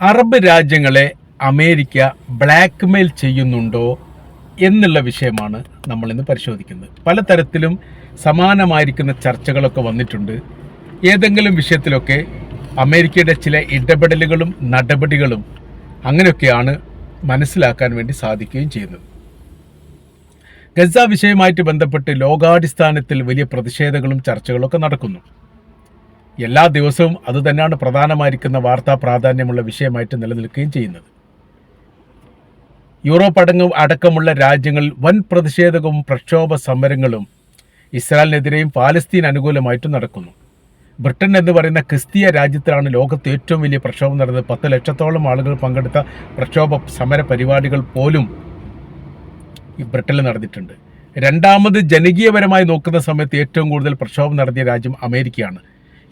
Arab രാജ്യങ്ങളെ America blackmail ചെയ്യുന്നുണ്ടോ എന്നുള്ള വിഷയമാണ് നമ്മൾ ഇന്ന് പരിശോധിക്കുന്നത്. പലതരത്തിലും സമാനമായിരിക്കുന്ന ചർച്ചകളൊക്കെ വന്നിട്ടുണ്ട്. ഏതെങ്കിലും വിഷയത്തിലൊക്കെ അമേരിക്കയുടെ ചില ഇടപെടലുകളും നടപടികളും അങ്ങനെയൊക്കെയാണ് മനസ്സിലാക്കാൻ വേണ്ടി സാധിക്കുകയും ചെയ്യുന്നത്. ഗസ വിഷയവുമായിട്ട് ബന്ധപ്പെട്ട് ലോകാടിസ്ഥാനത്തിൽ വലിയ പ്രതിഷേധങ്ങളും ചർച്ചകളൊക്കെ നടക്കുന്നു. എല്ലാ ദിവസവും അത് തന്നെയാണ് പ്രധാനമായിരിക്കുന്ന വാർത്താ പ്രാധാന്യമുള്ള വിഷയമായിട്ട് നിലനിൽക്കുകയും ചെയ്യുന്നത്. യൂറോപ്പ് അടങ്ങും അടക്കമുള്ള രാജ്യങ്ങളിൽ വൻ പ്രതിഷേധവും പ്രക്ഷോഭ സമരങ്ങളും ഇസ്രായേലിനെതിരെയും പാലസ്തീൻ അനുകൂലമായിട്ടും നടക്കുന്നു. ബ്രിട്ടൻ എന്ന് പറയുന്ന ക്രിസ്തീയ രാജ്യത്തിലാണ് ലോകത്ത് ഏറ്റവും വലിയ പ്രക്ഷോഭം നടന്നത്. പത്ത് ലക്ഷത്തോളം ആളുകൾ പങ്കെടുത്ത പ്രക്ഷോഭ സമര പരിപാടികൾ പോലും ഈ ബ്രിട്ടനിൽ നടന്നിട്ടുണ്ട്. രണ്ടാമത് ജനകീയപരമായി നോക്കുന്ന സമയത്ത് ഏറ്റവും കൂടുതൽ പ്രക്ഷോഭം നടത്തിയ രാജ്യം അമേരിക്കയാണ്.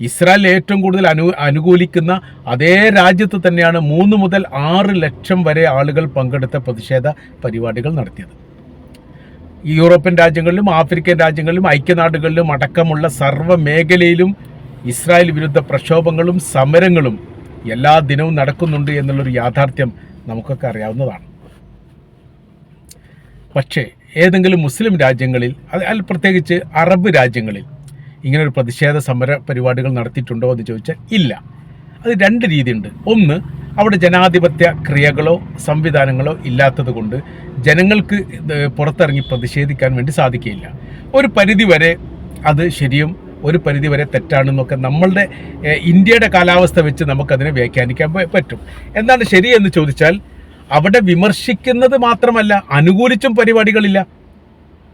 ഇസ്രായേൽ ഏറ്റവും കൂടുതൽ അനു അനുകൂലിക്കുന്ന അതേ രാജ്യത്ത് തന്നെയാണ് മൂന്ന് മുതൽ ആറ് ലക്ഷം വരെ ആളുകൾ പങ്കെടുത്ത പ്രതിഷേധ പരിപാടികൾ നടത്തിയത്. യൂറോപ്യൻ രാജ്യങ്ങളിലും ആഫ്രിക്കൻ രാജ്യങ്ങളിലും ഐക്യനാടുകളിലും അടക്കമുള്ള സർവ മേഖലയിലും ഇസ്രായേൽ വിരുദ്ധ പ്രക്ഷോഭങ്ങളും സമരങ്ങളും എല്ലാ ദിനവും നടക്കുന്നുണ്ട് എന്നുള്ളൊരു യാഥാർത്ഥ്യം നമുക്കൊക്കെ അറിയാവുന്നതാണ്. പക്ഷേ ഏതെങ്കിലും മുസ്ലിം രാജ്യങ്ങളിൽ അത് പ്രത്യേകിച്ച് അറബ് രാജ്യങ്ങളിൽ ഇങ്ങനെ ഒരു പ്രതിഷേധ സമര പരിപാടികൾ നടത്തിയിട്ടുണ്ടോ എന്ന് ചോദിച്ചാൽ ഇല്ല. അത് രണ്ട് രീതിയുണ്ട്. ഒന്ന് അവിടെ ജനാധിപത്യ ക്രിയകളോ സംവിധാനങ്ങളോ ഇല്ലാത്തത് കൊണ്ട് ജനങ്ങൾക്ക് പുറത്തിറങ്ങി പ്രതിഷേധിക്കാൻ വേണ്ടി സാധിക്കുകയില്ല. ഒരു പരിധിവരെ അത് ശരിയും ഒരു പരിധിവരെ തെറ്റാണെന്നൊക്കെ നമ്മളുടെ ഇന്ത്യയുടെ കാലാവസ്ഥ വെച്ച് നമുക്കതിനെ വ്യാഖ്യാനിക്കാൻ പറ്റും. എന്താണ് ശരി എന്ന് ചോദിച്ചാൽ അവിടെ വിമർശിക്കുന്നത് മാത്രമല്ല അനുകൂലിച്ചും പരിപാടികളില്ല.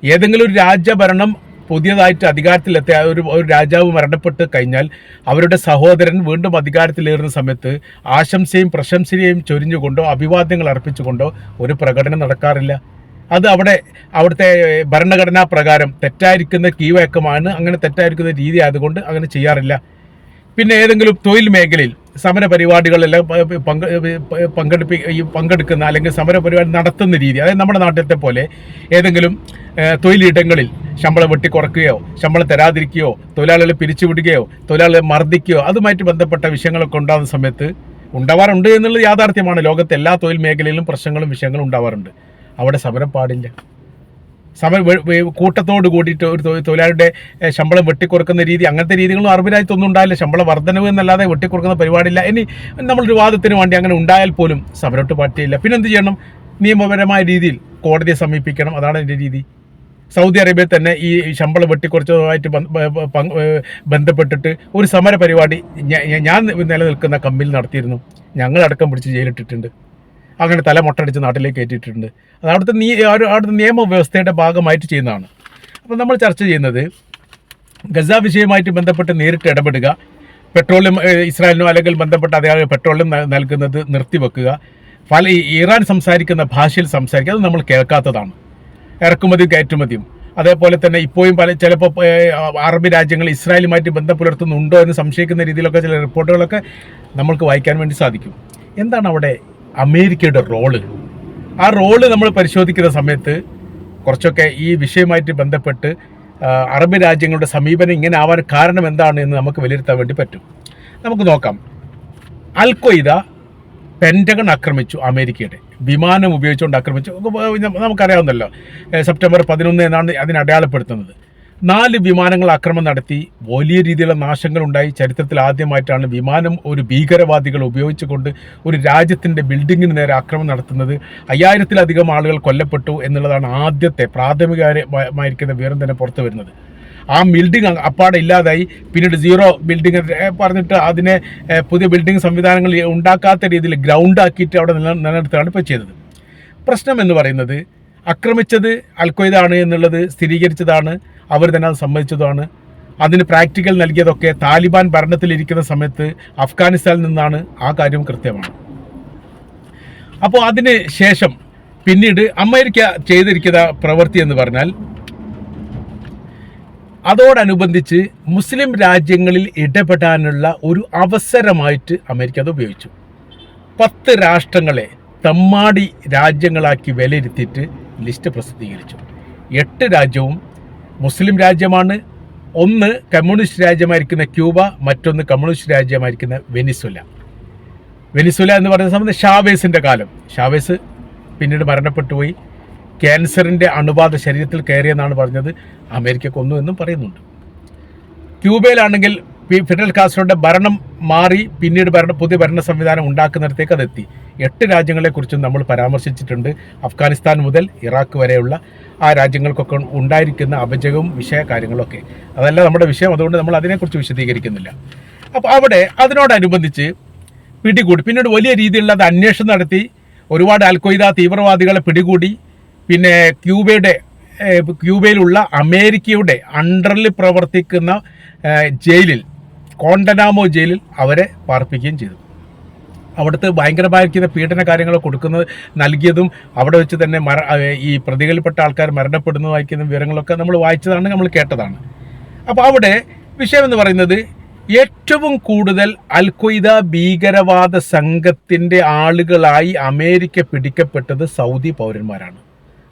ഏതെങ്കിലും ഒരു രാജ്യഭരണം പുതിയതായിട്ട് അധികാരത്തിലെത്തിയ ഒരു ഒരു രാജാവ് മരണപ്പെട്ട് കഴിഞ്ഞാൽ അവരുടെ സഹോദരൻ വീണ്ടും അധികാരത്തിലേറുന്ന സമയത്ത് ആശംസയും പ്രശംസയും ചൊരിഞ്ഞുകൊണ്ടോ അഭിവാദ്യങ്ങൾ അർപ്പിച്ചുകൊണ്ടോ ഒരു പ്രകടനം നടക്കാറില്ല. അത് അവിടെ അവിടുത്തെ ഭരണഘടനാ പ്രകാരം തെറ്റായിരിക്കുന്ന കീവയക്കമാണ് അങ്ങനെ തെറ്റായിരിക്കുന്ന രീതി ആയതുകൊണ്ട് അങ്ങനെ ചെയ്യാറില്ല. പിന്നെ ഏതെങ്കിലും തൊഴിൽ മേഖലയിൽ സമര പരിപാടികളെല്ലാം പങ്ക പങ്കെടുപ്പി പങ്കെടുക്കുന്ന അല്ലെങ്കിൽ സമര പരിപാടി നടത്തുന്ന രീതി. അതായത് നമ്മുടെ നാട്ടിലത്തെ പോലെ ഏതെങ്കിലും തൊഴിലിടങ്ങളിൽ ശമ്പളം വെട്ടിക്കുറക്കുകയോ ശമ്പളം തരാതിരിക്കുകയോ തൊഴിലാളികളെ പിരിച്ചുവിടുകയോ തൊഴിലാളികളെ മർദ്ദിക്കുകയോ അതുമായിട്ട് ബന്ധപ്പെട്ട വിഷയങ്ങളൊക്കെ ഉണ്ടാകുന്ന സമയത്ത് ഉണ്ടാവാറുണ്ട് എന്നുള്ളത് യാഥാർത്ഥ്യമാണ്. ലോകത്തെ എല്ലാ തൊഴിൽ മേഖലയിലും പ്രശ്നങ്ങളും വിഷയങ്ങളും ഉണ്ടാവാറുണ്ട്. അവിടെ സമരം പാടില്ല. വെ- കൂട്ടത്തോട് കൂടിയിട്ട് ഒരു തൊഴിലാളിയുടെ ശമ്പളം വെട്ടിക്കുറക്കുന്ന രീതി അങ്ങനത്തെ രീതികളും അറബ് രാജ്യത്തൊന്നും ഉണ്ടായില്ല. ശമ്പള വർധനവ് എന്നല്ലാതെ വെട്ടിക്കുറക്കുന്ന പരിപാടിയില്ല. ഇനി നമ്മളൊരു വാദത്തിന് വേണ്ടി അങ്ങനെ ഉണ്ടായാൽ പോലും സമരോട്ട് പാർട്ടിയില്ല. പിന്നെ എന്ത് ചെയ്യണം? നിയമപരമായ രീതിയിൽ കോടതിയെ സമീപിക്കണം. അതാണ് എന്റെ രീതി. സൗദി അറേബ്യയിൽ തന്നെ ഈ ശമ്പളം വെട്ടിക്കുറച്ചതുമായിട്ട് ബന്ധപ്പെട്ടിട്ട് ഒരു സമര പരിപാടി ഞാൻ നിലനിൽക്കുന്ന കമ്പനിയിൽ നടത്തിയിരുന്നു. ഞങ്ങളടക്കം പിടിച്ച് ജയിലിട്ടിട്ടുണ്ട്. അങ്ങനെ തല മുട്ടടിച്ച് നാട്ടിലേക്ക് കയറ്റിയിട്ടുണ്ട്. അത് അവിടുത്തെ നീ അവിടുത്തെ നിയമവ്യവസ്ഥയുടെ ഭാഗമായിട്ട് ചെയ്യുന്നതാണ്. അപ്പോൾ നമ്മൾ ചർച്ച ചെയ്യുന്നത് ഗസ വിഷയവുമായിട്ട് ബന്ധപ്പെട്ട് നേരിട്ട് ഇടപെടുക പെട്രോളിയം ഇസ്രായേലിനോ അല്ലെങ്കിൽ ബന്ധപ്പെട്ട അതേ പെട്രോളിയം നൽകുന്നത് നിർത്തിവെക്കുക പല ഇറാൻ സംസാരിക്കുന്ന ഭാഷയിൽ സംസാരിക്കുക അത് നമ്മൾ കേൾക്കാത്തതാണ്. ഇറക്കുമതിയും കയറ്റുമതിയും. അതേപോലെ തന്നെ ഇപ്പോഴും പല ചിലപ്പോൾ അറബ് രാജ്യങ്ങൾ ഇസ്രായേലുമായിട്ട് ബന്ധം പുലർത്തുന്നുണ്ടോ എന്ന് സംശയിക്കുന്ന രീതിയിലൊക്കെ ചില റിപ്പോർട്ടുകളൊക്കെ നമ്മൾക്ക് വായിക്കാൻ വേണ്ടി സാധിക്കും. എന്താണ് അവിടെ അമേരിക്കയുടെ റോൾ. ആ റോൾ നമ്മൾ പരിശോധിക്കുന്ന സമയത്ത് കുറച്ചൊക്കെ ഈ വിഷയമായിട്ട് ബന്ധപ്പെട്ട് അറബ് രാജ്യങ്ങളുടെ സമീപനം ഇങ്ങനെ ആവാൻ കാരണം എന്താണ് എന്ന് നമുക്ക് വിലയിരുത്താൻ വേണ്ടി പറ്റും. നമുക്ക് നോക്കാം. അൽ ഖ്വയ്ദ പെന്റഗൺ ആക്രമിച്ചു അമേരിക്കയുടെ. വിമാനം ഉപയോഗിച്ചുകൊണ്ട് ആക്രമിച്ചു. നമുക്ക് നമുക്കറിയാവുന്നല്ലോ സെപ്റ്റംബർ പതിനൊന്ന് എന്നാണ് അതിനെ അടയാളപ്പെടുത്തുന്നത്. നാല് വിമാനങ്ങൾ ആക്രമണം നടത്തി. വലിയ രീതിയിലുള്ള നാശങ്ങൾ ഉണ്ടായി. ചരിത്രത്തിൽ ആദ്യമായിട്ടാണ് വിമാനം ഒരു ഭീകരവാദികൾ ഉപയോഗിച്ചുകൊണ്ട് ഒരു രാജ്യത്തിന്റെ ബിൽഡിങ്ങിന് നേരെ ആക്രമണം നടത്തുന്നത്. അയ്യായിരത്തിലധികം ആളുകൾ കൊല്ലപ്പെട്ടു എന്നുള്ളതാണ് ആദ്യത്തെ പ്രാഥമികമായിരിക്കുന്ന വിവരം തന്നെ പുറത്തു വരുന്നത്. ആ ബിൽഡിംഗ് അപ്പാടെ ഇല്ലാതായി. പിന്നീട് സീറോ ബിൽഡിംഗ് പറഞ്ഞിട്ട് അതിനെ പുതിയ ബിൽഡിംഗ് സംവിധാനങ്ങൾ ഉണ്ടാക്കാത്ത രീതിയിൽ ഗ്രൗണ്ട് ആക്കിയിട്ട് അവിടെ നില നിലനിർത്തുകയാണ് ഇപ്പോൾ ചെയ്തത്. പ്രശ്നം എന്ന് പറയുന്നത് ആക്രമിച്ചത് അൽക്കൊയ്താണ് എന്നുള്ളത് സ്ഥിരീകരിച്ചതാണ്. അവർ തന്നെ അത് സമ്മതിച്ചതാണ് അതിന് പ്രാക്ടിക്കൽ നൽകിയതൊക്കെ താലിബാൻ ഭരണത്തിലിരിക്കുന്ന സമയത്ത് അഫ്ഗാനിസ്ഥാനിൽ നിന്നാണ്. ആ കാര്യം കൃത്യമാണ്. അപ്പോൾ അതിന് ശേഷം പിന്നീട് അമേരിക്ക ചെയ്തിരിക്കുന്ന പ്രവൃത്തി എന്ന് പറഞ്ഞാൽ അതോടനുബന്ധിച്ച് മുസ്ലിം രാജ്യങ്ങളിൽ ഇടപെടാനുള്ള ഒരു അവസരമായിട്ട് അമേരിക്ക അത് ഉപയോഗിച്ചു. പത്ത് രാഷ്ട്രങ്ങളെ തമ്മാടി രാജ്യങ്ങളാക്കി വിലയിരുത്തിയിട്ട് ലിസ്റ്റ് പ്രസിദ്ധീകരിച്ചു. എട്ട് രാജ്യവും മുസ്ലിം രാജ്യമാണ്. ഒന്ന് കമ്മ്യൂണിസ്റ്റ് രാജ്യമായിരിക്കുന്ന ക്യൂബ മറ്റൊന്ന് കമ്മ്യൂണിസ്റ്റ് രാജ്യമായിരിക്കുന്ന വെനിസുല വെനിസുല എന്ന് പറയുന്ന സമയത്ത് ഷാവേസിന്റെ കാലം. ഷാവേസ് പിന്നീട് മരണപ്പെട്ടു പോയി ക്യാൻസറിന്റെ അണുബാധ ശരീരത്തിൽ കയറിയെന്നാണ് പറഞ്ഞത്. അമേരിക്കക്കൊന്നു എന്നും പറയുന്നുണ്ട്. ക്യൂബയിലാണെങ്കിൽ ഫിഡൽ കാസ്ട്രോയുടെ ഭരണം മാറി പിന്നീട് ഭരണ പുതിയ ഭരണ സംവിധാനം ഉണ്ടാക്കുന്നിടത്തേക്ക് അതെത്തി. എട്ട് രാജ്യങ്ങളെക്കുറിച്ചും നമ്മൾ പരാമർശിച്ചിട്ടുണ്ട്. അഫ്ഗാനിസ്ഥാൻ മുതൽ ഇറാഖ് വരെയുള്ള ആ രാജ്യങ്ങൾക്കൊക്കെ ഉണ്ടായിരിക്കുന്ന അപജകവും വിഷയ കാര്യങ്ങളൊക്കെ. അതല്ല നമ്മുടെ വിഷയം. അതുകൊണ്ട് നമ്മൾ അതിനെക്കുറിച്ച് വിശദീകരിക്കുന്നില്ല. അപ്പോൾ അവിടെ അതിനോടനുബന്ധിച്ച് പിടികൂടി പിന്നീട് വലിയ രീതിയിലുള്ള അത് അന്വേഷണം നടത്തി. ഒരുപാട് അൽഖ്വയ്ദ തീവ്രവാദികളെ പിടികൂടി. പിന്നെ ക്യൂബയുടെ ക്യൂബയിലുള്ള അമേരിക്കയുടെ അണ്ടറിൽ പ്രവർത്തിക്കുന്ന ജയിലിൽ കോണ്ടനാമോ ജയിലിൽ അവരെ പാർപ്പിക്കുകയും ചെയ്തു. അവിടുത്തെ ഭയങ്കരമായിരിക്കുന്ന പീഡന കാര്യങ്ങൾ കൊടുക്കുന്നത് നൽകിയതും അവിടെ വെച്ച് തന്നെ മര ഈ പ്രതികളിൽപ്പെട്ട ആൾക്കാർ മരണപ്പെടുന്നതായിരിക്കുന്ന വിവരങ്ങളൊക്കെ നമ്മൾ വായിച്ചതാണ് നമ്മൾ കേട്ടതാണ്. അപ്പോൾ അവിടെ വിഷയം എന്ന് പറയുന്നത് ഏറ്റവും കൂടുതൽ അൽഖ്വയ്ദ ഭീകരവാദ സംഘത്തിന്റെ ആളുകളായി അമേരിക്ക പിടിക്കപ്പെട്ടത് സൗദി പൗരന്മാരാണ്.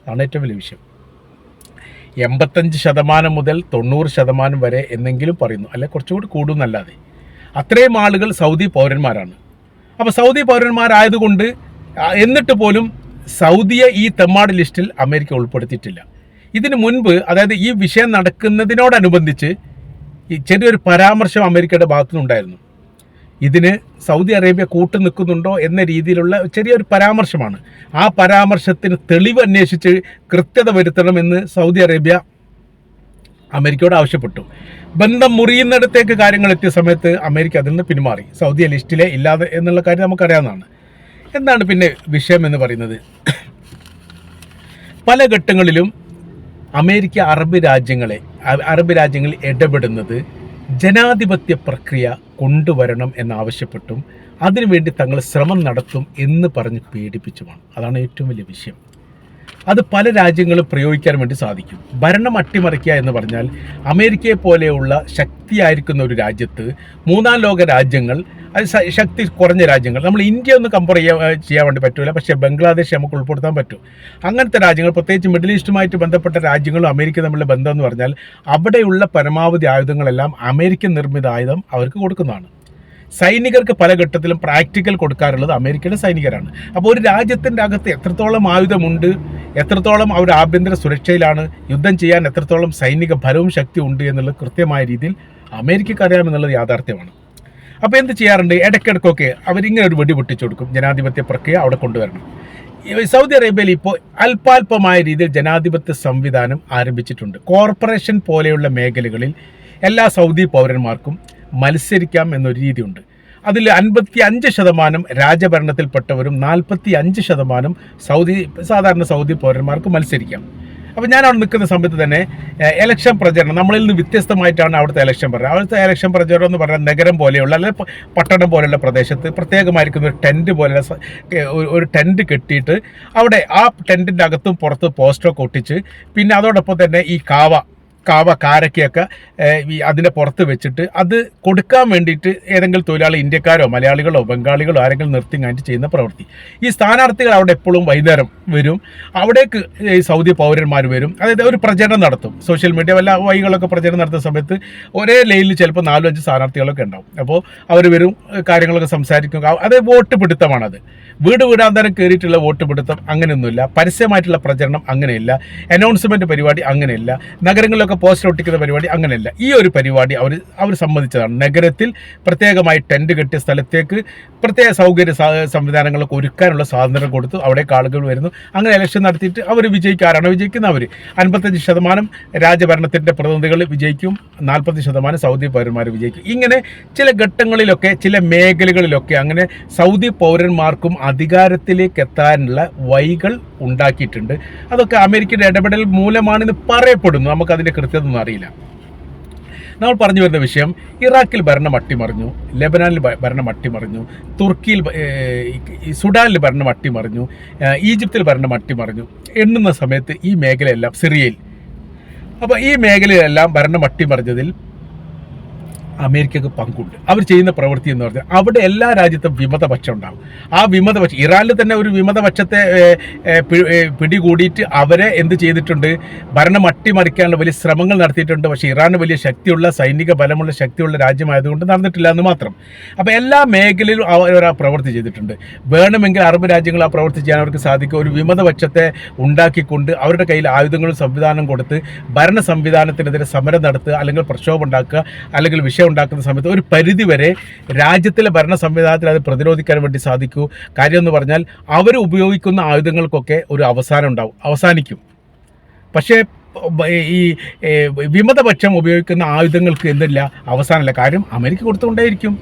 അതാണ് ഏറ്റവും വലിയ വിഷയം. എൺപത്തഞ്ച് ശതമാനം മുതൽ തൊണ്ണൂറ് ശതമാനം വരെ എന്നെങ്കിലും പറയുന്നു. അല്ലെ കുറച്ചുകൂടി കൂടുന്നല്ലാതെ. അത്രയും ആളുകൾ സൗദി പൗരന്മാരാണ്. അപ്പോൾ സൗദി പൗരന്മാരായതുകൊണ്ട് എന്നിട്ട് പോലും സൗദിയെ ഈ തെമ്മാട് ലിസ്റ്റിൽ അമേരിക്ക ഉൾപ്പെടുത്തിയിട്ടില്ല. ഇതിനു മുൻപ് അതായത് ഈ വിഷയം നടക്കുന്നതിനോടനുബന്ധിച്ച് ചെറിയൊരു പരാമർശം അമേരിക്കയുടെ ഭാഗത്തുനിന്നുണ്ടായിരുന്നു. ഇതിന് സൗദി അറേബ്യ കൂട്ടു നിൽക്കുന്നുണ്ടോ എന്ന രീതിയിലുള്ള ചെറിയൊരു പരാമർശമാണ്. ആ പരാമർശത്തിന് തെളിവ് അന്വേഷിച്ച് കൃത്യത വരുത്തണമെന്ന് സൗദി അറേബ്യ അമേരിക്കയോട് ആവശ്യപ്പെട്ടു. ബന്ധം മുറിയുന്നിടത്തേക്ക് കാര്യങ്ങൾ എത്തിയ സമയത്ത് അമേരിക്ക അതിൽ നിന്ന് പിന്മാറി. സൗദി ലിസ്റ്റിലെ ഇല്ലാതെ എന്നുള്ള കാര്യം നമുക്കറിയാവുന്നതാണ്. എന്താണ് പിന്നെ വിഷയം എന്ന് പറയുന്നത്? പല ഘട്ടങ്ങളിലും അമേരിക്ക അറബ് രാജ്യങ്ങളെ അറബ് രാജ്യങ്ങളിൽ ഇടപെടുന്നത് ജനാധിപത്യ പ്രക്രിയ കൊണ്ടുവരണം എന്നാവശ്യപ്പെട്ടും അതിനുവേണ്ടി തങ്ങൾ ശ്രമം നടത്തും എന്ന് പറഞ്ഞ് പേടിപ്പിച്ചുമാണ് അതാണ് ഏറ്റവും വലിയ വിഷയം. അത് പല രാജ്യങ്ങളും പ്രയോഗിക്കാൻ വേണ്ടി സാധിക്കും. ഭരണം അട്ടിമറിക്കുക എന്ന് പറഞ്ഞാൽ അമേരിക്കയെ പോലെയുള്ള ശക്തിയായിരിക്കുന്ന ഒരു രാജ്യത്ത് മൂന്നാം ലോക രാജ്യങ്ങൾ അത് ശക്തി കുറഞ്ഞ രാജ്യങ്ങൾ. നമ്മൾ ഇന്ത്യ ഒന്ന് കമ്പയർ ചെയ്യാൻ ചെയ്യാൻ വേണ്ടി പറ്റില്ല പക്ഷേ ബംഗ്ലാദേശ് നമുക്ക് ഉൾപ്പെടുത്താൻ പറ്റും. അങ്ങനത്തെ രാജ്യങ്ങൾ പ്രത്യേകിച്ച് മിഡിൽ ഈസ്റ്റുമായിട്ട് ബന്ധപ്പെട്ട രാജ്യങ്ങളും അമേരിക്ക തമ്മിലുള്ള ബന്ധം എന്ന് പറഞ്ഞാൽ അവിടെയുള്ള പരമാവധി ആയുധങ്ങളെല്ലാം അമേരിക്കൻ നിർമ്മിത ആയുധം അവർക്ക് കൊടുക്കുന്നതാണ്. സൈനികർക്ക് പല ഘട്ടത്തിലും പ്രാക്ടിക്കൽ കൊടുക്കാറുള്ളത് അമേരിക്കയുടെ സൈനികരാണ്. അപ്പോൾ ഒരു രാജ്യത്തിന്റെ അകത്ത് എത്രത്തോളം ആയുധമുണ്ട് എത്രത്തോളം അവർ ആഭ്യന്തര സുരക്ഷയിലാണ് യുദ്ധം ചെയ്യാൻ എത്രത്തോളം സൈനിക ഫലവും ശക്തി ഉണ്ട് എന്നുള്ളത് കൃത്യമായ രീതിയിൽ അമേരിക്കക്ക് അറിയാമെന്നുള്ളത് യാഥാർത്ഥ്യമാണ്. അപ്പോൾ എന്ത് ചെയ്യാറുണ്ട്? ഇടയ്ക്കിടയ്ക്കൊക്കെ അവരിങ്ങനെ ഒരു വെടി പൊട്ടിച്ചു കൊടുക്കും. ജനാധിപത്യ പ്രക്രിയ അവിടെ കൊണ്ടുവരണം. സൗദി അറേബ്യയിൽ ഇപ്പോൾ അല്പാൽപമായ രീതിയിൽ ജനാധിപത്യ സംവിധാനം ആരംഭിച്ചിട്ടുണ്ട്. കോർപ്പറേഷൻ പോലെയുള്ള മേഖലകളിൽ എല്ലാ സൗദി പൗരന്മാർക്കും മത്സരിക്കാം എന്നൊരു രീതിയുണ്ട്. അതിൽ അൻപത്തി അഞ്ച് ശതമാനം രാജഭരണത്തിൽപ്പെട്ടവരും നാൽപ്പത്തി അഞ്ച് ശതമാനം സൗദി സാധാരണ സൗദി പൗരന്മാർക്ക് മത്സരിക്കാം. അപ്പോൾ ഞാൻ അവിടെ നിൽക്കുന്ന സമയത്ത് തന്നെ ഇലക്ഷൻ പ്രചരണം നമ്മളിൽ നിന്ന് വ്യത്യസ്തമായിട്ടാണ് അവിടുത്തെ ഇലക്ഷൻ പറയുന്നത് അവിടുത്തെ ഇലക്ഷൻ പ്രചരണം എന്ന് പറഞ്ഞാൽ നഗരം പോലെയുള്ള അല്ലെങ്കിൽ പട്ടണം പോലെയുള്ള പ്രദേശത്ത് പ്രത്യേകമായിരിക്കുന്ന ഒരു ടെന്റ് പോലെയുള്ള ഒരു- ടെന്റ് കെട്ടിയിട്ട് അവിടെ ആ ടെന്റിന്റെ അകത്തും പുറത്ത് പോസ്റ്ററൊക്കെ ഒട്ടിച്ച് പിന്നെ അതോടൊപ്പം തന്നെ ഈ കാവ കാവ കാരക്കയൊക്കെ അതിന്റെ പുറത്ത് വെച്ചിട്ട് അത് കൊടുക്കാൻ വേണ്ടിയിട്ട് ഏതെങ്കിലും തൊഴിലാളി ഇന്ത്യക്കാരോ മലയാളികളോ ബംഗാളികളോ ആരെങ്കിലും നിർത്തി കഴിഞ്ഞിട്ട് ചെയ്യുന്ന പ്രവൃത്തി. ഈ സ്ഥാനാർത്ഥികൾ അവിടെ എപ്പോഴും വൈകുന്നേരം വരും. അവിടേക്ക് ഈ സൗദി പൗരന്മാർ വരും. അതായത് ഒരു പ്രചരണം നടത്തും. സോഷ്യൽ മീഡിയ വല്ല വൈകളൊക്കെ പ്രചരണം നടത്തുന്ന സമയത്ത് ഒരേ ലൈനിൽ ചിലപ്പോൾ നാലും അഞ്ച് സ്ഥാനാർത്ഥികളൊക്കെ ഉണ്ടാവും. അപ്പോൾ അവർ വരും കാര്യങ്ങളൊക്കെ സംസാരിക്കും. അത് വോട്ട് പിടുത്തമാണത്. വീട് വീടാന്തരം കയറിയിട്ടുള്ള വോട്ട് പിടുത്തം അങ്ങനെയൊന്നുമില്ല. പരസ്യമായിട്ടുള്ള പ്രചരണം അങ്ങനെയില്ല. അനൗൺസ്മെന്റ് പരിപാടി അങ്ങനെയില്ല. നഗരങ്ങളിലൊക്കെ പോസ്റ്റർ ഒട്ടിക്കുന്ന പരിപാടി അങ്ങനെയില്ല. ഈ ഒരു പരിപാടി അവർ അവർ സംബന്ധിച്ചതാണ് നഗരത്തിൽ പ്രത്യേകമായി ടെന്റ് കെട്ടിയ സ്ഥലത്തേക്ക് പ്രത്യേക സൗകര്യ സംവിധാനങ്ങളൊക്കെ ഒരുക്കാനുള്ള സ്വാതന്ത്ര്യം കൊടുത്തു. അവിടെ ആളുകൾ വരുന്നു. അങ്ങനെ ഇലക്ഷൻ നടത്തിയിട്ട് അവർ വിജയിക്കാരാണ് വിജയിക്കുന്ന അവർ അൻപത്തഞ്ച് ശതമാനം രാജഭരണത്തിന്റെ പ്രതിനിധികൾ വിജയിക്കും. നാൽപ്പത് ശതമാനം സൗദി പൗരന്മാർ വിജയിക്കും. ഇങ്ങനെ ചില ഘട്ടങ്ങളിലൊക്കെ ചില മേഖലകളിലൊക്കെ അങ്ങനെ സൗദി പൗരന്മാർക്കും അധികാരത്തിലേക്ക് എത്താനുള്ള വൈകൾ ഉണ്ടാക്കിയിട്ടുണ്ട്. അതൊക്കെ അമേരിക്കയുടെ ഇടപെടൽ മൂലമാണെന്ന് പറയപ്പെടുന്നു. നമുക്കതിന്റെ കൃത്യത ഒന്നും അറിയില്ല. നമ്മൾ പറഞ്ഞു വരുന്ന വിഷയം ഇറാഖിൽ ഭരണം അട്ടിമറിഞ്ഞു ലെബനാനിൽ ഭരണം അട്ടിമറിഞ്ഞു തുർക്കിയിൽ സുഡാനിൽ ഭരണം അട്ടിമറിഞ്ഞു ഈജിപ്തിൽ ഭരണം അട്ടിമറിഞ്ഞു. എണ്ണുന്ന സമയത്ത് ഈ മേഖലയെല്ലാം സിറിയയിൽ. അപ്പോൾ ഈ മേഖലയിലെല്ലാം ഭരണം അട്ടിമറിഞ്ഞതിൽ അമേരിക്കക്ക് പങ്കുണ്ട്. അവർ ചെയ്യുന്ന പ്രവൃത്തി എന്ന് പറഞ്ഞാൽ അവിടെ എല്ലാ രാജ്യത്തും വിമതപക്ഷം ഉണ്ടാകും ആ വിമതപക്ഷം ഇറാനിൽ തന്നെ ഒരു വിമതപക്ഷത്തെ പിടികൂടിയിട്ട് അവരെ എന്ത് ചെയ്തിട്ടുണ്ട്? ഭരണം അട്ടിമറിക്കാനുള്ള വലിയ ശ്രമങ്ങൾ നടത്തിയിട്ടുണ്ട്. പക്ഷേ ഇറാന് വലിയ ശക്തിയുള്ള സൈനിക ബലമുള്ള ശക്തിയുള്ള രാജ്യമായതുകൊണ്ട് നടന്നിട്ടില്ല എന്ന് മാത്രം. അപ്പോൾ എല്ലാ മേഖലയിലും അവർ ആ പ്രവൃത്തി ചെയ്തിട്ടുണ്ട്. വേണമെങ്കിൽ അറബ് രാജ്യങ്ങൾ ആ പ്രവൃത്തി ചെയ്യാൻ അവർക്ക് സാധിക്കും. ഒരു വിമതപക്ഷത്തെ ഉണ്ടാക്കിക്കൊണ്ട് അവരുടെ കയ്യിൽ ആയുധങ്ങളും സംവിധാനം കൊടുത്ത് ഭരണ സംവിധാനത്തിനെതിരെ സമരം നടത്തുക അല്ലെങ്കിൽ പ്രക്ഷോഭം ഉണ്ടാക്കുക അല്ലെങ്കിൽ വിഷയം ഉണ്ടാക്കുന്ന സമയത്ത് ഒരു പരിധിവരെ രാജ്യത്തിലെ ഭരണ സംവിധാനത്തിൽ അത് പ്രതിരോധിക്കാൻ വേണ്ടി സാധിക്കൂ. കാര്യം എന്ന് പറഞ്ഞാൽ അവർ ഉപയോഗിക്കുന്ന ആയുധങ്ങൾക്കൊക്കെ ഒരു അവസാനം ഉണ്ടാവും. അവസാനിക്കും. പക്ഷേ ഈ വിമതപക്ഷം ഉപയോഗിക്കുന്ന ആയുധങ്ങൾക്ക് എന്തില്ല? അവസാനമില്ല. കാര്യം അമേരിക്ക കൊടുത്തുകൊണ്ടേയിരിക്കും.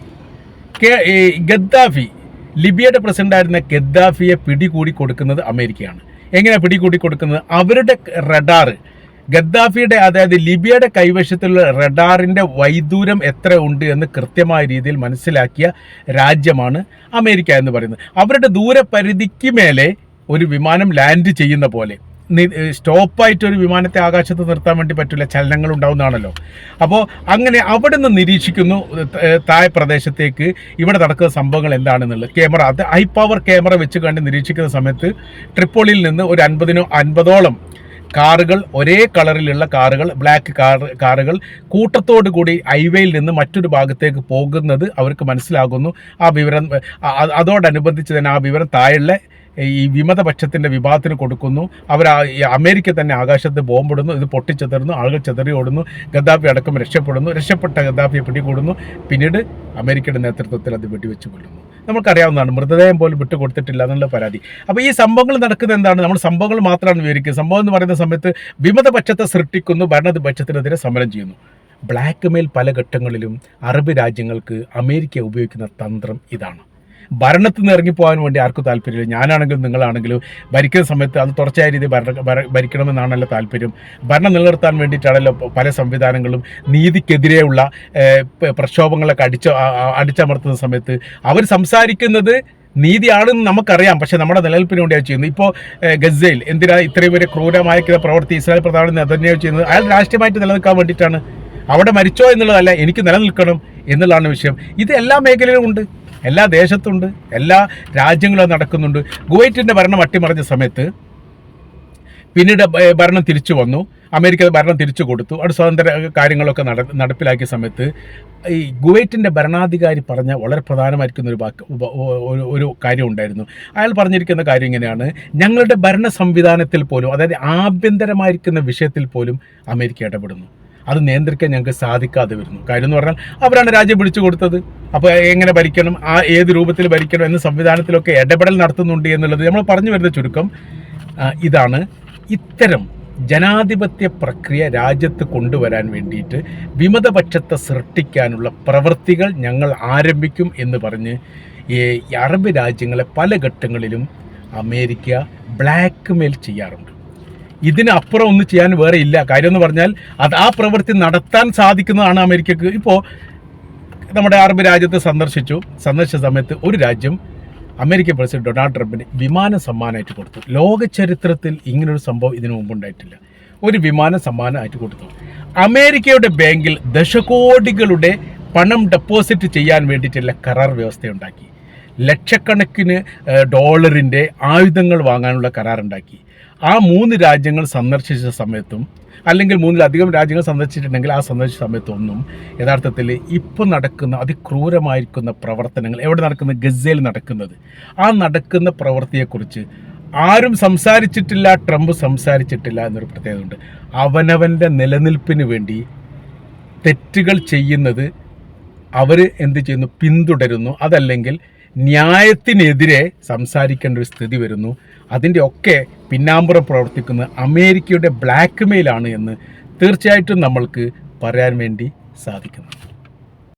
ഗദ്ദാഫി ലിബിയയുടെ പ്രസിഡന്റായിരുന്ന ഗദ്ദാഫിയെ പിടികൂടി കൊടുക്കുന്നത് അമേരിക്കയാണ്. എങ്ങനെയാണ് പിടികൂടി കൊടുക്കുന്നത്? അവരുടെ റഡാറ് ഗദ്ദാഫിയുടെ അതായത് ലിബിയയുടെ കൈവശത്തിലുള്ള റഡാറിന്റെ വൈദൂരം എത്ര ഉണ്ട് എന്ന് കൃത്യമായ രീതിയിൽ മനസ്സിലാക്കിയ രാജ്യമാണ് അമേരിക്ക എന്ന് പറയുന്നത്. അവരുടെ ദൂരപരിധിക്ക് മേലെ ഒരു വിമാനം ലാൻഡ് ചെയ്യുന്ന പോലെ. സ്റ്റോപ്പായിട്ട് ഒരു വിമാനത്തെ ആകാശത്ത് നിർത്താൻ വേണ്ടി പറ്റില്ല ചലനങ്ങൾ ഉണ്ടാവുന്നതാണല്ലോ. അപ്പോൾ അങ്ങനെ അവിടെ നിന്ന് നിരീക്ഷിക്കുന്നു താഴെ പ്രദേശത്തേക്ക് ഇവിടെ നടക്കുന്ന സംഭവങ്ങൾ എന്താണെന്നുള്ളത്. ക്യാമറ അത് ഹൈ പവർ ക്യാമറ വെച്ച് കണ്ട് നിരീക്ഷിക്കുന്ന സമയത്ത് ട്രിപ്പോളിയിൽ നിന്ന് ഒരു അൻപതിനോ അൻപതോളം കാറുകൾ ഒരേ കളറിലുള്ള കാറുകൾ ബ്ലാക്ക് കാർ കാറുകൾ കൂട്ടത്തോടു കൂടി ഹൈവേയിൽ നിന്ന് മറ്റൊരു ഭാഗത്തേക്ക് പോകുന്നത് അവർക്ക് മനസ്സിലാകുന്നു. ആ വിവരം അതോടനുബന്ധിച്ച് തന്നെ ആ വിവരം താഴെ ഈ വിമതപക്ഷത്തിന്റെ വിഭാഗത്തിന് കൊടുക്കുന്നു. അവർ അമേരിക്ക തന്നെ ആകാശത്ത് ബോംബിടുന്നു ഇത് പൊട്ടിച്ചെതറുന്നു ആളുകൾ ചെതറി ഓടുന്നു ഗദ്ദാഫി അടക്കം രക്ഷപ്പെടുന്നു രക്ഷപ്പെട്ട ഗദ്ദാഫിയെ പിടികൂടുന്നു. പിന്നീട് അമേരിക്കയുടെ നേതൃത്വത്തിൽ അത് വെടിവെച്ച് കൊല്ലുന്നു നമുക്കറിയാവുന്നതാണ് മൃതദേഹം പോലും വിട്ടുകൊടുത്തിട്ടില്ല എന്നുള്ള പരാതി. അപ്പോൾ ഈ സംഭവങ്ങൾ നടക്കുന്നത് എന്താണ്? നമ്മൾ സംഭവങ്ങൾ മാത്രമാണ് വിവരിക്കുക. സംഭവം എന്ന് പറയുന്ന സമയത്ത് വിമതപക്ഷത്തെ സൃഷ്ടിക്കുന്നു ഭരണപക്ഷത്തിനെതിരെ സമരം ചെയ്യുന്നു. ബ്ലാക്ക് മെയിൽ പല ഘട്ടങ്ങളിലും അറബ് രാജ്യങ്ങൾക്ക് അമേരിക്ക ഉപയോഗിക്കുന്ന തന്ത്രം ഇതാണ്. ഭരണത്തിൽ നിന്ന് ഇറങ്ങിപ്പോകാൻ വേണ്ടി ആർക്കും താല്പര്യമില്ല. ഞാനാണെങ്കിലും നിങ്ങളാണെങ്കിലും ഭരിക്കുന്ന സമയത്ത് അത് തുടർച്ചയായ രീതിയിൽ ഭരണ ഭര- ഭരിക്കണമെന്നാണല്ലോ താല്പര്യം. ഭരണം നിലനിർത്താൻ വേണ്ടിയിട്ടാണല്ലോ പല സംവിധാനങ്ങളും നീതിക്കെതിരെയുള്ള പ്രക്ഷോഭങ്ങളൊക്കെ അടിച്ച അടിച്ചമർത്തുന്ന സമയത്ത് അവർ സംസാരിക്കുന്നത് നീതിയാണെന്ന് നമുക്കറിയാം. പക്ഷെ നമ്മുടെ നിലനിൽപ്പിന് വേണ്ടിയാണ് ചെയ്യുന്നത്. ഇപ്പോൾ ഗസയിൽ എന്തിനാ ഇത്രയും വരെ ക്രൂരമായ പ്രവർത്തി ഇസ്രായേൽ പ്രധാന നെതന്യാഹു ചെയ്യുന്നത്? അയാൾ രാഷ്ട്രീയമായിട്ട് നിലനിൽക്കാൻ വേണ്ടിയിട്ടാണ്. അവിടെ മരിച്ചോ എന്നുള്ളതല്ല എനിക്ക് നിലനിൽക്കണം എന്നുള്ളതാണ് വിഷയം. ഇത് എല്ലാ മേഖലയിലും ഉണ്ട്. എല്ലാ ദേശത്തുണ്ട് എല്ലാ രാജ്യങ്ങളും നടക്കുന്നുണ്ട്. കുവൈറ്റിന്റെ ഭരണം അട്ടിമറിഞ്ഞ സമയത്ത് പിന്നീട് ഭരണം തിരിച്ചു വന്നു. അമേരിക്ക ഭരണം തിരിച്ചു കൊടുത്തു. അവിടെ സ്വതന്ത്ര കാര്യങ്ങളൊക്കെ നട നടപ്പിലാക്കിയ സമയത്ത് ഈ ഗുവൈറ്റിന്റെ ഭരണാധികാരി പറഞ്ഞ വളരെ പ്രധാനമായിരിക്കുന്ന ഒരു വാക്ക് ഒരു കാര്യം ഉണ്ടായിരുന്നു. അയാൾ പറഞ്ഞിരിക്കുന്ന കാര്യം ഇങ്ങനെയാണ്. ഞങ്ങളുടെ ഭരണ സംവിധാനത്തിൽ പോലും അതായത് ആഭ്യന്തരമായിരിക്കുന്ന വിഷയത്തിൽ പോലും അമേരിക്ക ഇടപെടുന്നു. അത് നിയന്ത്രിക്കാൻ ഞങ്ങൾക്ക് സാധിക്കാതെ വരുന്നു. കാര്യം എന്ന് പറഞ്ഞാൽ അവരാണ് രാജ്യം പിടിച്ചു കൊടുത്തത്. അപ്പോൾ എങ്ങനെ ഭരിക്കണം ആ ഏത് രൂപത്തിൽ ഭരിക്കണം എന്ന സംവിധാനത്തിലൊക്കെ ഇടപെടൽ നടത്തുന്നുണ്ട് എന്നുള്ളത് നമ്മൾ പറഞ്ഞു വരുന്ന ചുരുക്കം ഇതാണ് ഇത്തരം ജനാധിപത്യ പ്രക്രിയ രാജ്യത്ത് കൊണ്ടുവരാൻ വേണ്ടിയിട്ട് വിമതപക്ഷത്തെ സൃഷ്ടിക്കാനുള്ള പ്രവൃത്തികൾ ഞങ്ങൾ ആരംഭിക്കും എന്ന് പറഞ്ഞ് ഈ അറബ് രാജ്യങ്ങളെ പല ഘട്ടങ്ങളിലും അമേരിക്ക ബ്ലാക്ക് മെയിൽ ചെയ്യാറുണ്ട്. ഇതിനപ്പുറം ഒന്നും ചെയ്യാൻ വേറെ ഇല്ല. കാര്യം എന്ന് പറഞ്ഞാൽ അത് ആ പ്രവൃത്തി നടത്താൻ സാധിക്കുന്നതാണ് അമേരിക്കക്ക്. ഇപ്പോൾ നമ്മുടെ അറബ് രാജ്യത്ത് സന്ദർശിച്ചു. സന്ദർശിച്ച സമയത്ത് ഒരു രാജ്യം അമേരിക്കൻ പ്രസിഡന്റ് ഡൊണാൾഡ് ട്രംപിന് വിമാന സമ്മാനമായിട്ട് കൊടുത്തു. ലോക ചരിത്രത്തിൽ ഇങ്ങനൊരു സംഭവം ഇതിനു മുമ്പ് ഉണ്ടായിട്ടില്ല. ഒരു വിമാന സമ്മാനമായിട്ട് കൊടുത്തു. അമേരിക്കയുടെ ബാങ്കിൽ ദശകോടികളുടെ പണം ഡെപ്പോസിറ്റ് ചെയ്യാൻ വേണ്ടിയിട്ടുള്ള കരാർ വ്യവസ്ഥയുണ്ടാക്കി. ലക്ഷക്കണക്കിന് ഡോളറിന്റെ ആയുധങ്ങൾ വാങ്ങാനുള്ള കരാറുണ്ടാക്കി. ആ മൂന്ന് രാജ്യങ്ങൾ സന്ദർശിച്ച സമയത്തും അല്ലെങ്കിൽ മൂന്നിലധികം രാജ്യങ്ങൾ സന്ദർശിച്ചിട്ടുണ്ടെങ്കിൽ ആ സന്ദർശിച്ച സമയത്തൊന്നും യഥാർത്ഥത്തിൽ ഇപ്പോൾ നടക്കുന്ന അതിക്രൂരമായിരിക്കുന്ന പ്രവർത്തനങ്ങൾ എവിടെ നടക്കുന്ന ഗസയിൽ നടക്കുന്നത് ആ നടക്കുന്ന പ്രവൃത്തിയെക്കുറിച്ച് ആരും സംസാരിച്ചിട്ടില്ല ട്രംപ് സംസാരിച്ചിട്ടില്ല എന്നൊരു പ്രത്യേകതയുണ്ട്. അവനവന്റെ നിലനിൽപ്പിന് വേണ്ടി തെറ്റുകൾ ചെയ്യുന്നത് അവർ എന്ത് ചെയ്യുന്നു? പിന്തുടരുന്നു. അതല്ലെങ്കിൽ ന്യായത്തിനെതിരെ സംസാരിക്കേണ്ട ഒരു സ്ഥിതി വരുന്നു. അതിന്റെ ഒക്കെ പിന്നാമ്പുറം പ്രവർത്തിക്കുന്ന അമേരിക്കയുടെ ബ്ലാക്ക് മെയിലാണ് എന്ന് തീർച്ചയായിട്ടും നമ്മൾക്ക് പറയാൻ വേണ്ടി സാധിക്കുന്നു.